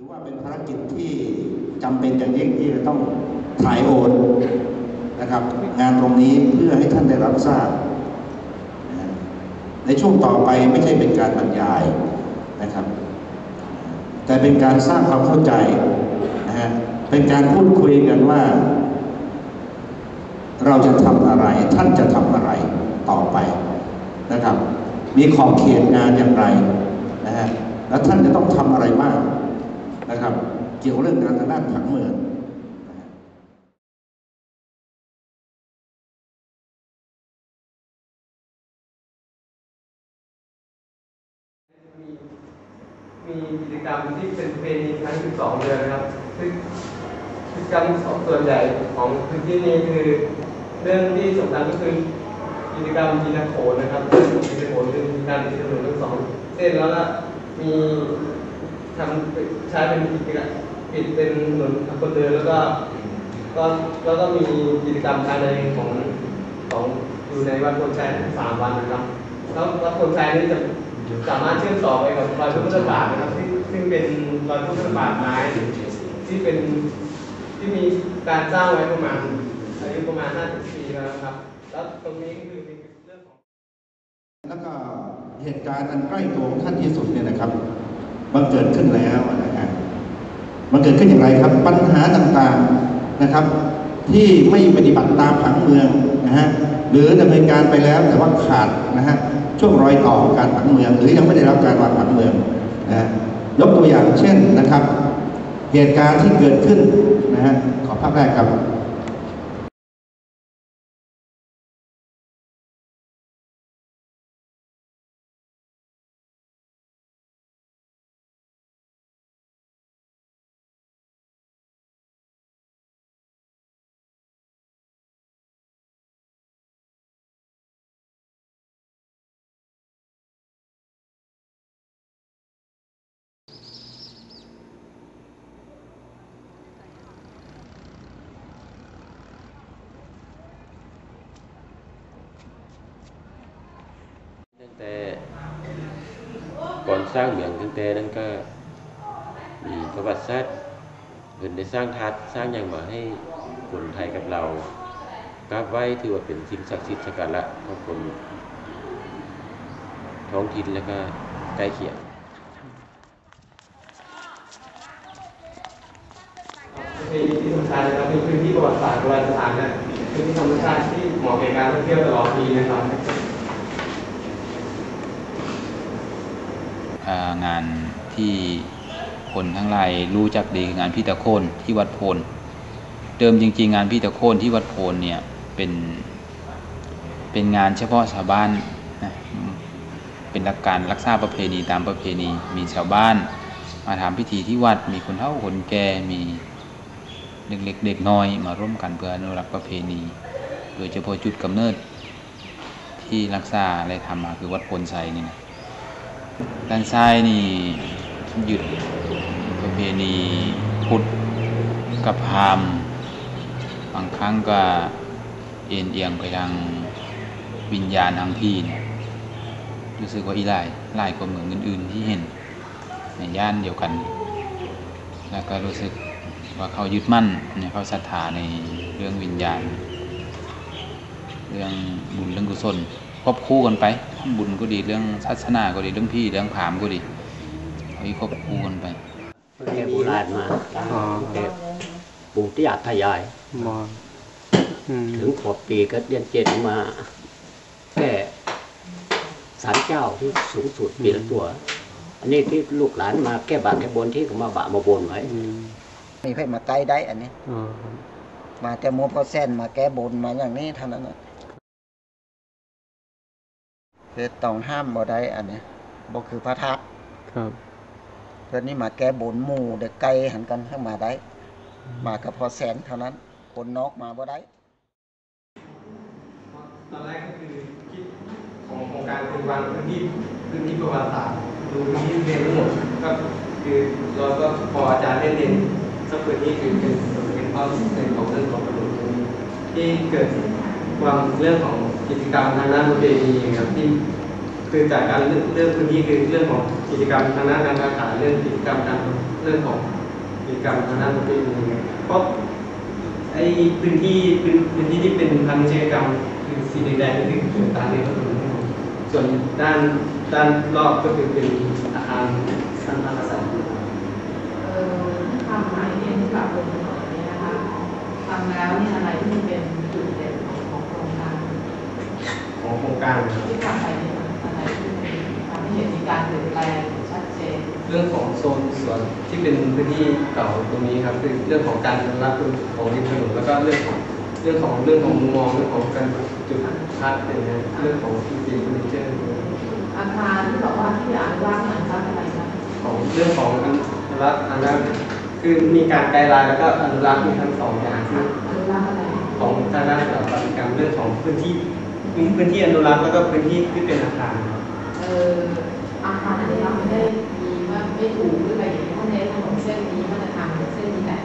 ือว่าเป็นภารกิจที่จำเป็นอย่างยิ่งที่จะต้องถ่ายโอนนะครับ งานตรงนี้เพื่อให้ท่านได้รับทราบ ในช่วงต่อไปไม่ใช่เป็นการบรรยายนะครับ แต่เป็นการสร้างความเข้าใจนะฮะเป็นการพูดคุยกันว่า เราจะทำอะไร ท่านจะทำอะไรต่อไปนะครับ มีขอบเขตงานอย่างไรนะฮะแล้วท่านจะต้องทำอะไรบ้าง นะครับ เกี่ยวเรื่องการทางด้านผังเมืองนมีกิจกรรมที่เป็นเพณีทั้ง 12 เดือนนะครับซึ่งกิจกรรมส่วนใหญ่ของพื้นที่นี้คือเรื่องที่สำคัญก็คือกิจกรรมจินตโขนนะครับซึ่งจินโขนคือการติดถนนทั้งสองเส้นแล้วก็มี ทำใช้เป็นกิจกรรมปิดเป็นถนนทางคนเดินแล้วก็ก็แล้วก็มีกิจกรรมภายในของของอยู่ในวัดโพนชัยสามวันนะครับแล้ววัดโพนชัยนี่จะสามารถเชื่อมต่อไปกับรอยพุทธบาทนะครับซึ่งซึ่งเป็นรอยพุทธบาทไม้ที่เป็นที่มีการสร้างไว้ประมาณอายุประมาณ 50 ปีแล้วนะครับ แล้วตรงนี้ก็คือเป็นเรื่องของ แล้วก็เหตุการณ์อันใกล้ตัวของท่านที่สุดเนี่ยนะครับ มันเกิดขึ้นแล้วนะฮะมันเกิดขึ้นอย่างไรครับ ปัญหาต่างๆนะครับ ที่ไม่ปฏิบัติตามผังเมืองนะฮะหรือดำเนินการไปแล้วแต่ว่าขาดนะฮะช่วงรอยต่อการผังเมือง หรือยังไม่ได้รับการวางผังเมืองนะฮะยกตัวอย่างเช่นนะครับ เหตุการณ์ที่เกิดขึ้นนะฮะขอภาพแรกครับ ตั้งแต่ก่อน สร้างเหมืองตั้งแต่นั้นก็มีประวัติศาสตร์เพิ่นได้สร้างทัดสร้างอย่างมาให้คนไทยกับเรากราบไหว้ถือว่าเป็นสิ่งศักดิ์สิทธิ์สักการะของคนท้องถิ่นแล้วก็ใกล้เคียงประเพณีที่สำคัญนะครับเป็นพื้นที่ประวัติศาสตร์โบราณสถานนะพื้นที่ธรรมชาติที่เหมาะแก่การท่องเที่ยวตลอดปีนะครับ อ่า งานที่คนทั้งหลายรู้จักดีงานพี่ตะโคนที่วัดโพนเดิมจริง ๆ งานพี่ตะโคนที่วัดโพนเนี่ยเป็นเป็นงานเฉพาะชาวบ้านนะเป็นหลักการรักษาประเพณีตามประเพณีมีชาวบ้าน มาทำพิธีที่วัดมีคนเฒ่าคนแก่มีเด็กเล็กเด็กน้อยมาร่วมกันเพื่ออนุรักษ์ประเพณี โดยเฉพาะจุดกำเนิดที่รักษาและทำมาคือวัดโพนไซนี่นะ ด้านซ้ายนี่หยุดประเพณีพุทธกับพามบางครั้งก็เอ็นเอียงไปทางวิญญาณทางที่เนี่ยรู้สึกว่าอีหลายหลายกว่าเมืองอื่นๆที่เห็น ในย่านเดียวกัน แล้วก็รู้สึกว่าเขายึดมั่นเนี่ยเขาศรัทธาในเรื่องวิญญาณ เรื่องบุญเรื่องกุศล ควบคู่กันไปทำบุญก็ดีเรื่องศาสนาก็ดีเรื่องพี่เรื่องผามก็ดีเอาอีกควบคู่กันไปแก่โบราณมาแต่ปู่ที่อาทยายมองอืมถึงขอบปีก็เรียนเจ็ดมาแก้สารเจ้าที่สูงสุดปีละตัว อันนี้ที่ลูกหลานมาแก้บาแก้บนที่เขามาบะมาบนไว้อืมมีเพื่มาใกล้ได้อันนี้อ๋อมาแต่โมพอแซนมาแก้บนมาอย่างนี้เท่านั้นน่ะ คือต้องห้ามบ่ได้อันนี้บ่คือพระทักครับเพื่อนนี่มาแก้บนหมู่เด็กไกลหันกันเข้ามาได้ มากับพอแสนเท่านั้น คนนอกมาบ่ได้ตอนแรกก็คือคิดของโครงการคือวางพื้นที่พื้นที่ประวัติศาสตร์ดูพื้นที่เรียนทั้งหมดก็คือเราก็พออาจารย์ได้เรียนสักพื้นที่คือเป็นเป็นข้อในของเรื่องของกระดูกตรงนี้ที่เกิด ความเรื่องของกิจกรรมทางด้านประเพณีครับที่คือจากการเลือกเลือกพื้นที่คือเรื่องของกิจกรรมทางด้านการค้าขายเรื่องกิจกรรมการเรื่องของกิจกรรมทางด้านดนตรีอะไรเงี้ยเพราะไอ้พื้นที่พื้นที่ที่เป็นทางกิจกรรมคือสีแดงๆก็คือเกิดตามในถนนนะครับส่วนด้านด้านรอบก็คือเป็นอาคารสร้างอาคารเออความหมายเนี่ยที่ปรับบนถนนเนี่ยนะคะฟังแล้วเนี่ยอะไรที่เป็นจุดเด่นของของโครงการ ของโครงการนะครับที่ทำไปเนี่ยอะไรที่เป็นทำให้เห็นมีการเปลี่ยนแปลงชัดเจนเรื่องของโซนสวนที่เป็นพื้นที่เก่าตรงนี้ครับคือเรื่องของการอนุรักษ์ของริมถนนแล้วก็เรื่องของเรื่องของเรื่องของมุมมองเรื่องของการจุดพัดอย่างเงี้ยเรื่องของที่เป็นเฟอร์นิเจอร์อาคารที่บอกว่าที่อนุรักษ์อนุรักษ์อะไรคะของเรื่องของอนุรักษ์อนุรักษ์คือมีการไกด์ไลน์แล้วก็อนุรักษ์มีทั้งสองอย่างคืออนุรักษ์อะไรของทางด้านสถาปัตยกรรมเรื่องของพื้นที่ มีพื้นที่อนุรักษ์แล้วก็พื้นที่ที่เป็นอาคารครับเอ่ออาคารอนุรักษ์ไม่ได้มีว่าไม่ถูกหรืออะไรอย่างเงี้ยเพราะในถนนเส้นนี้มาตรฐานเส้นนี้แหละ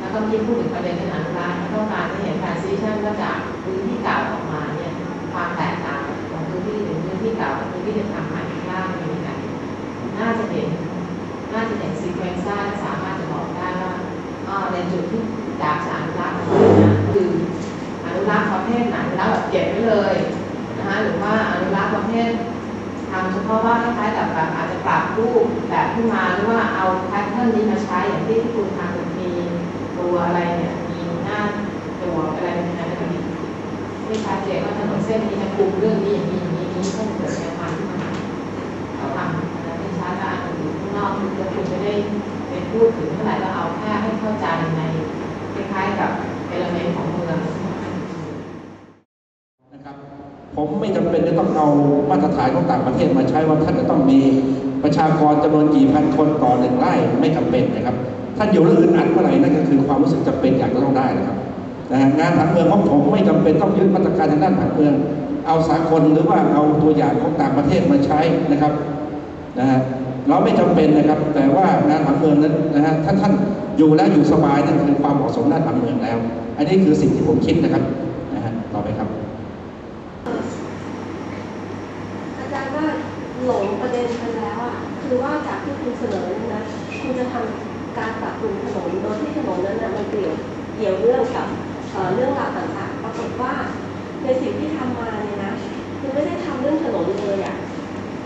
แล้วก็ที่พูดถึงประเด็นเรื่องอนุรักษ์ต้องการให้เห็นการซีชั่นว่าจากพื้นที่เก่าออกมาเนี่ยความแตกต่างของพื้นที่หนึ่งพื้นที่เก่ากับพื้นที่ที่ทำใหม่ที่ล่างเป็นยังไงน่าจะเห็นน่าจะเห็นซีเควนซ์ได้และสามารถจะบอกได้ว่าอ๋อในจุดที่จากจะอนุรักษ์ไรนะคือ รักษ์ประเภทไหนอนุรักษ์แบบเก็บไว้เลยนะคะหรือว่าอนุรักษ์ประเภททำเฉพาะว่าคล้ายๆกับแบบอาจจะปรับรูปแบบขึ้นมาหรือว่าเอาแพทเทิร์นนี้มาใช้อย่างที่ที่คุณทำมีตัวอะไรเนี่ยมีหน้าตัวอะไรเป็นอะไรก็ดีไม่ชัดเจนว่าถนนเส้นนี้จะคุมเรื่องนี้อย่างนี้อย่างนี้นี้ให้เกิดแนวทางขึ้นมาเราทำแล้วเป็นชาร์จอ่านอยู่ข้างนอกคือจะคุณไม่ได้เป็นพูดถึงเท่าไหร่ก็เอาแค่ให้เข้าใจในคล้ายๆกับเอลเมนต์ของเมือง ผมไม่จำเป็นจะต้องเอามาตรฐานของต่างประเทศมาใช้ว่าท่านจะต้องมีประชากรจำนวนกี่พันคนต่อหนึ่งไร่ไม่จำเป็นนะครับ ท่านอยู่แล้วอึดอัดเมื่อไหร่นั่นก็คือความรู้สึกจำเป็นอยากจะต้องได้นะครับนะงานผังเมืองของผมไม่จำเป็นต้องยึดมาตรการทางด้านผังเมือง เอาสากลหรือว่าเอาตัวอย่างของต่างประเทศมาใช้นะครับนะฮะเราไม่จำเป็นนะครับ แต่ว่างานผังเมืองนั้นนะฮะถ้าท่านอยู่แล้วอยู่สบายนั่นคือความเหมาะสมด้านผังเมืองแล้ว อันนี้คือสิ่งที่ผมคิดนะครับนะฮะต่อไปครับ อาจารย์ว่าหลงประเด็นไปแล้วอะ คือว่าจาก ที่คุณเสนอนี่ยนะคุณจะทำการปรับปรุงถนนโดยที่ถนนนั้นนะมันเกี่ยวเกี่ยวเรื่องกับเเรื่องราวต่างๆปรากฏว่าในสิ่งที่ทำมาเนี่ยนะคุณไม่ได้ทำเรื่องถนนเลยอะ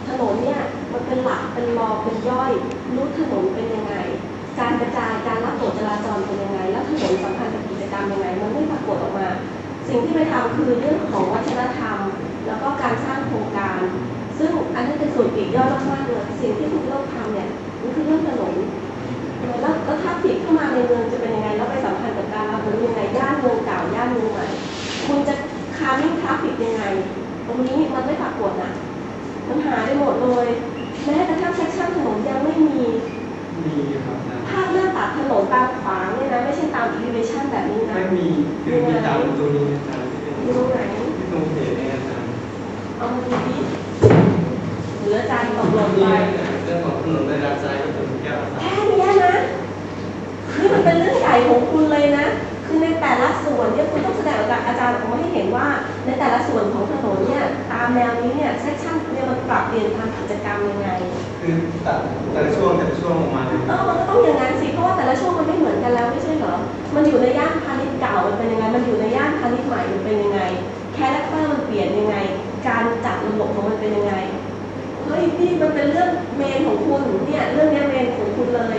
ถนนเนี่ยมันเป็นหลักเป็นรอเป็นย่อยรู้ถนนเป็นยังไง การกระจายการรับตรวจจราจรเป็นยังไง แล้วถนนสัมพันธ์กับกิจกรรมยังไงมันไม่ปรากฏออกมา สิ่งที่ไปทำคือเรื่องของวัฒนธรรม แล้วก็การสร้างโครงการ ซึ่งอันนี้เป็นส่วนปลีกย่อยมากๆเลยสิ่งที่คุณต้องทำเนี่ยมันคือเรื่องถนนแล้วแล้วถ้าผิดเข้ามาในเมืองจะเป็นยังไงแล้วไปสัมพันธ์กับการรับรู้ยังไงย่านเมืองเก่าย่านเมืองใหม่คุณจะคาร์มิ่งทราฟฟิกยังไง ตรงนี้มันไม่ปรากฏนะมันหายไปหมดเลยแม้กระทั่งเซ็กชันถนนยังไม่มีมีครับนะภาพหน้าตัดถนนตามขวางเนี่ยนะไม่ใช่ตามอิเลเวชันแบบนี้นะไม่มีคือมีตามตรงนี้อาจารย์ที่เป็น ในแต่ละส่วนของถนนเนี่ยตามแนวนี้เนี่ยเซสชั่นเนี่ยมันปรับเปลี่ยนทางกิจกรรมยังไง คือแต่แต่ละช่วงแต่ละช่วงออกมาเลยเออมันก็ต้องอย่างนั้นสิเพราะว่าแต่ละช่วงมันไม่เหมือนกันแล้วไม่ใช่เหรอ มันอยู่ในย่านพาณิชย์เก่ามันเป็นยังไง มันอยู่ในย่านพาณิชย์ใหม่มันเป็นยังไง แคาแรคเตอร์มันเปลี่ยนยังไง การจัดระบบของมันเป็นยังไงเฮ้ยนี่มันเป็นเรื่องเมนของคุณเนี่ยเรื่องเนี้ยเมนของคุณเลย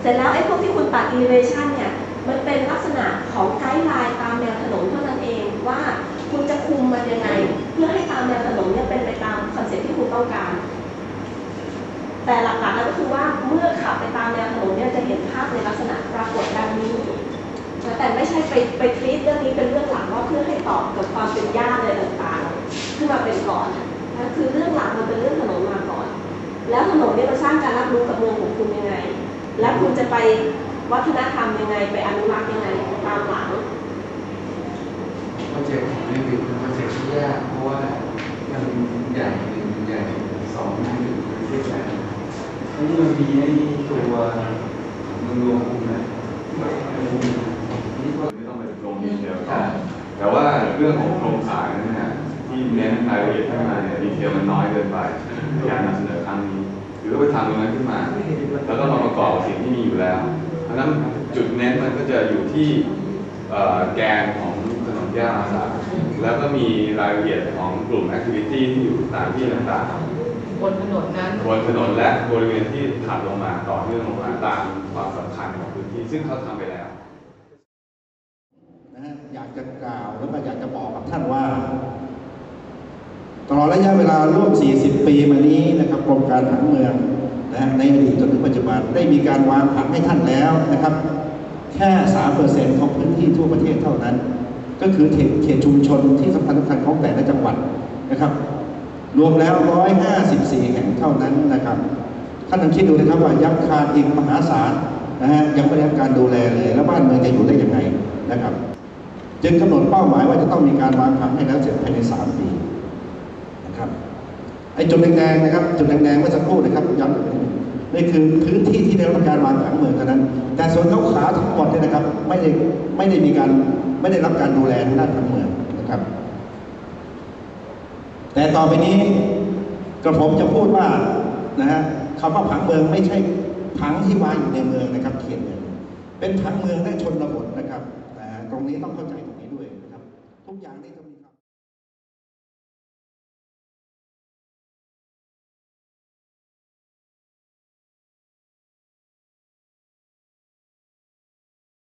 เสร็จแล้วไอ้พวกที่คุณตัด elevation เนี่ยมันเป็นลักษณะของไกด์ไลน์ตามแนวถนนเท่านั้นเองว่า คุมมันยังไง เพื่อให้ตามแนวถนนเนี่ยเป็นไปตามคอนเซ็ปต์ที่คุณต้องการ แต่หลักๆแล้วก็คือว่าเมื่อขับไปตามแนวถนนเนี่ยจะเห็นภาพในลักษณะปรากฏดังนี้แต่ไม่ใช่ไปไปทรีตเรื่องนี้เป็นเรื่องหลักว่าเพื่อให้ตอบกับความเป็นญาติอะไรต่างๆขึ้นมาเป็นก่อนนะคือเรื่องหลักมันเป็นเรื่องถนนมาก่อน แล้วถนนเนี่ยมันสร้างการรับรู้กับเมืองของคุณยังไง และคุณจะไปวัฒนธรรมยังไงไปอนุรักษ์ยังไงตามหลังเจกต์ของรีวิวเป็นโปรเจก ต์ที่ยากเพราะว่ามันใหญ่หนึ่งใหญ่สองมันถึงประเทศแล้วอันนี้มันมีไอ้ตัวเมืองรวมคุมนะนี่ก็ไม่ต้องไปลงดีเทลต่อแต่ว่าเรื่องของโครงข่ายนั้นนะที่ที่เน้นรายละเอียดขึ้นมาเนี่ยดีเทลมันน้อยเกินไปในการนำเสนอครั้งนี้หรือว่าไปทำตรงนั้นขึ้นมา แล้วก็มาประกอบกับสิ่งที่มีอยู่แล้ว เพราะฉะนั้นจุดเน้นมันก็จะอยู่ที่เอ่อแกนของถนนแก้วอาสา แล้วก็มีรายละเอียดของกลุ่มแอคทิวิตี้ที่อยู่ตามที่ต่างๆบนถนนนั้นบนถนนและบริเวณที่ถัดลงมาต่อเนื่องลงมาตามความสำคัญของพื้นที่ซึ่งเขาทำไปแล้วนะฮะอยากจะกล่าวแล้วก็อยากจะบอกกับท่านว่าตลอดระยะเวลาร่วม 40 ปีมานี้นะครับกรมการผังเมืองนะในอดีตจนถึงปัจจุบันได้มีการวางผังให้ท่านแล้วนะครับ แค่ 3%ของพื้นที่ทั่วประเทศเท่านั้น ก็คือเขตเขตชุมชนที่สำคัญสำคัญของแต่ละจังหวัดนะครับ รวมแล้ว 154 แห่งเท่านั้นนะครับท่านลองคิดดูนะครับว่ายักษ์คานอีกมหาศาลนะฮะยังไม่ได้รับการดูแลเลย แล้วบ้านเมืองจะอยู่ได้ยังไงนะครับ จึงกำหนดเป้าหมายว่าจะต้องมีการวางผังให้แล้วเสร็จภายใน 3 ปีนะครับไอ้จุดแดงๆนะครับจุดแดงๆเมื่อสักครู่นะครับย้ำอีกนึงนี่คือพื้นที่ที่ได้รับการวางผังเมืองเท่านั้น แต่ส่วนเขาวๆทั้งหมดเนี่ยนะครับ ไม่ได้ไม่ได้มีการ ไม่ได้รับการดูแลทางด้านผังเมืองนะครับ แต่ต่อไปนี้กระผมจะพูดว่านะฮะคำว่าผังเมืองไม่ใช่ผังที่มาอยู่ในเมืองนะครับเขียนเมืองเป็นผังเมืองได้ชนบทนะครับนะฮะตรงนี้ต้องเข้าใจตรงนี้ด้วยนะครับ ทุกอย่างนี่จะมี